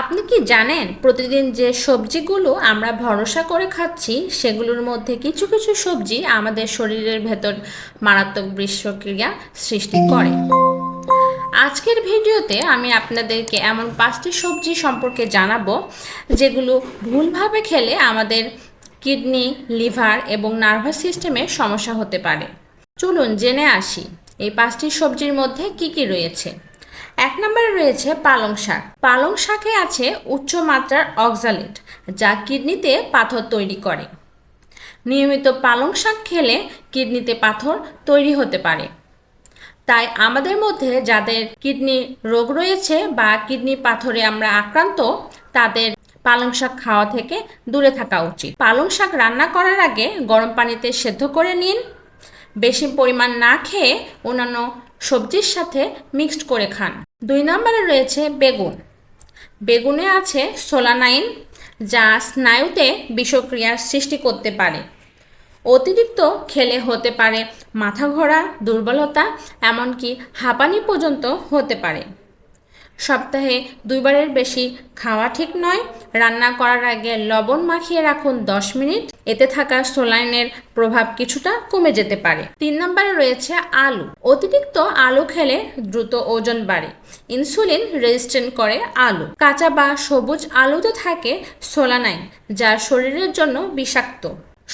আপনি কি জানেন প্রতিদিন যে সবজিগুলো আমরা ভরসা করে খাচ্ছি, সেগুলোর মধ্যে কিছু কিছু সবজি আমাদের শরীরের ভেতর মারাত্মক বিষক্রিয়া সৃষ্টি করে? আজকের ভিডিওতে আমি আপনাদেরকে এমন পাঁচটি সবজি সম্পর্কে জানাব, যেগুলো ভুলভাবে খেলে আমাদের কিডনি, লিভার এবং নার্ভাস সিস্টেমে সমস্যা হতে পারে। চলুন জেনে আসি, এই পাঁচটি সবজির মধ্যে কি কি রয়েছে? এক নম্বরে রয়েছে পালং শাক। পালং শাকে আছে উচ্চ মাত্রার অক্সালেট যা কিডনিতে পাথর তৈরি করে। নিয়মিত পালং শাক খেলে কিডনিতে পাথর তৈরি হতে পারে। তাই আমাদের মধ্যে যাদের কিডনি রোগ রয়েছে বা কিডনি পাথরে আমরা আক্রান্ত, তাদের পালং শাক খাওয়া থেকে দূরে থাকা উচিত। পালং শাক রান্না করার আগে গরম পানিতে সেদ্ধ করে নিন। বেশি পরিমাণ না খেয়ে অন্যান্য সবজির সাথে মিক্সড করে খান। দুই নম্বরে রয়েছে বেগুন। বেগুনে আছে সোলানাইন, যা স্নায়ুতে বিষক্রিয়ার সৃষ্টি করতে পারে। অতিরিক্ত খেলে হতে পারে মাথা ঘোরা, দুর্বলতা, এমনকি হাঁপানি পর্যন্ত হতে পারে। সপ্তাহে দুইবারের বেশি খাওয়া ঠিক নয়। রান্না করার আগে লবণ মাখিয়ে রাখুন 10 মিনিট। এতে থাকা সোলাইনের প্রভাব কিছুটা কমে যেতে পারে। তিন নম্বরে রয়েছে আলু। অতিরিক্ত আলু খেলে দ্রুত ওজন বাড়ে। ইনসুলিন রেজিস্ট্যান্ট করে আলু। কাঁচা বা সবুজ আলুতে থাকে সোলানাইন, যা শরীরের জন্য বিষাক্ত।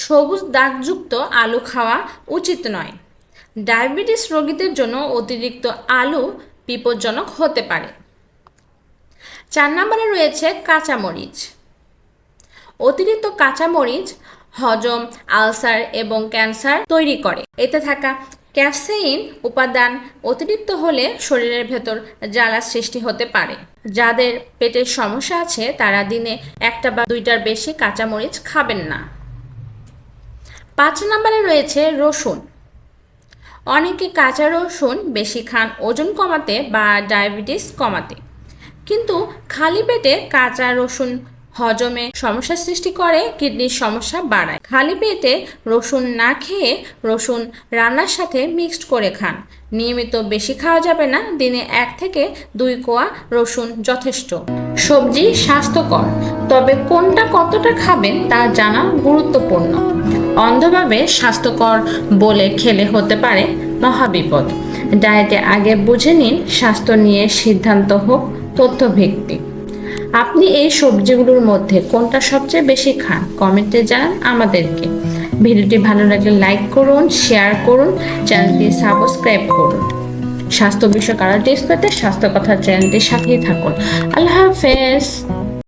সবুজ দাগযুক্ত আলু খাওয়া উচিত নয়। ডায়াবেটিস রোগীদের জন্য অতিরিক্ত আলু বিপজ্জনক হতে পারে। চার নম্বরে রয়েছে কাঁচামরিচ। অতিরিক্ত কাঁচামরিচ, হজম, আলসার এবং ক্যান্সার তৈরি করে। এতে থাকা ক্যাপসেইন উপাদান অতিরিক্ত হলে শরীরের ভেতর জ্বালা সৃষ্টি হতে পারে। যাদের পেটের সমস্যা আছে, তারা দিনে একটা বা দুইটার বেশি কাঁচামরিচ খাবেন না। পাঁচ নম্বরে রয়েছে রসুন। অনেকে কাঁচা রসুন বেশি খান, ওজন কমাতে বা ডায়াবেটিস কমাতে। কিন্তু খালি পেটে কাঁচা রসুন হজমে সমস্যা সৃষ্টি করে, কিডনির সমস্যা বাড়ায়। খালি পেটে রসুন না খেয়ে রসুন রান্নার সাথে মিক্সড করে খান। নিয়মিত বেশি খাওয়া যাবে না, দিনে এক থেকে দুই কোয়া রসুন যথেষ্ট। সবজি স্বাস্থ্যকর, তবে কোনটা কতটা খাবেন তা জানা গুরুত্বপূর্ণ। অন্ধভাবে স্বাস্থ্যকর বলে খেলে হতে পারে মহাবিপদ। ডায়েটে আগে বুঝে নিন, স্বাস্থ্য নিয়ে সিদ্ধান্ত হোক তথ্যভিত্তিক। আপনি এই সবজিগুলোর মধ্যে কোনটা সবচেয়ে বেশি খান? কমেন্টে জানান আমাদেরকে। ভিডিওটি ভালো লাগলে লাইক করুন, শেয়ার করুন, চ্যানেলটি সাবস্ক্রাইব করুন। স্বাস্থ্য বিষয়ক আরও টিপস পেতে স্বাস্থ্য কথা চ্যানেলটির সাথেই থাকুন। আল্লাহ হাফেজ।